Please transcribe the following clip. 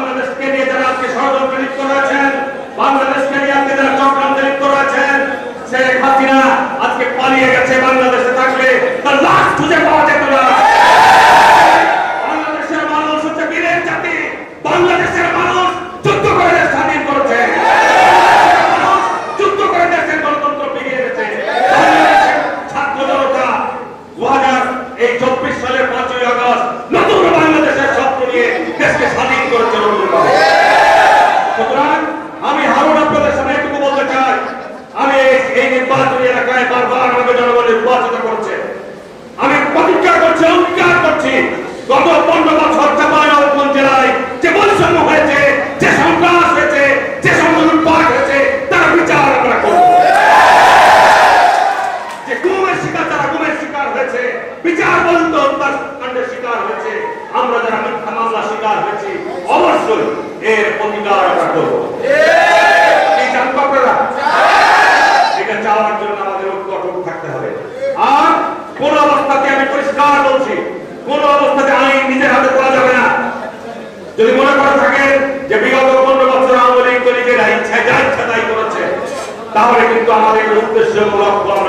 ষড়যন্ত্রে লিপ্ত রয়েছেন, বাংলাদেশকে নিয়ে আজকে যারা চক্রান্তে লিপ্ত রয়েছেন, শেখ হাসিনা আজকে পালিয়ে গেছে বাংলাদেশে থাকলে তার লাশ খুঁজে পাওয়া যেত না। বাংলাদেশের মানুষ হচ্ছে ছাত্র এই চব্বিশ সালের পাঁচই আগস্ট নতুন বাংলাদেশের স্বপ্ন নিয়ে দেশকে স্বাধীন করেছে নতুনভাবে সুতরাং আমি হারুন আপনাদের সামনে এটুকু বলতে চাই আমি এই- এই এলাকায় বারবার আমাকে জনগণ নির্বাচিত করছে। আমি প্রতিজ্ঞা করছি, অঙ্গীকার করছি, গত পনেরো বছর চাপাইনবাবগঞ্জ জেলায় যে বৈষম্য হয়েছে, যে সন্ত্রাস হয়েছে, যে সমস্ত লুটপাট হয়েছে, তার বিচার আমরা করব। যে গুমের শিকার, যারা গুমের শিকার হয়েছে, বিচার পর্যন্ত হত্যার কাণ্ডের শিকার হয়েছে, আমরা যারা মিথ্যা মামলা শিকার হয়েছি, অবশ্যই এর প্রতিকার আমরা করব। পরিষ্কার বলছি, কোন অবস্থাতে আইন নিজের হাতে করা যাবে না। যদি মনে করে থাকেন যে বিগত পনেরো বছর আওয়ামী লীগ ইচ্ছা, যা ইচ্ছা তাই করেছে, তাহলে কিন্তু আমাদের উদ্দেশ্য লক্ষ্য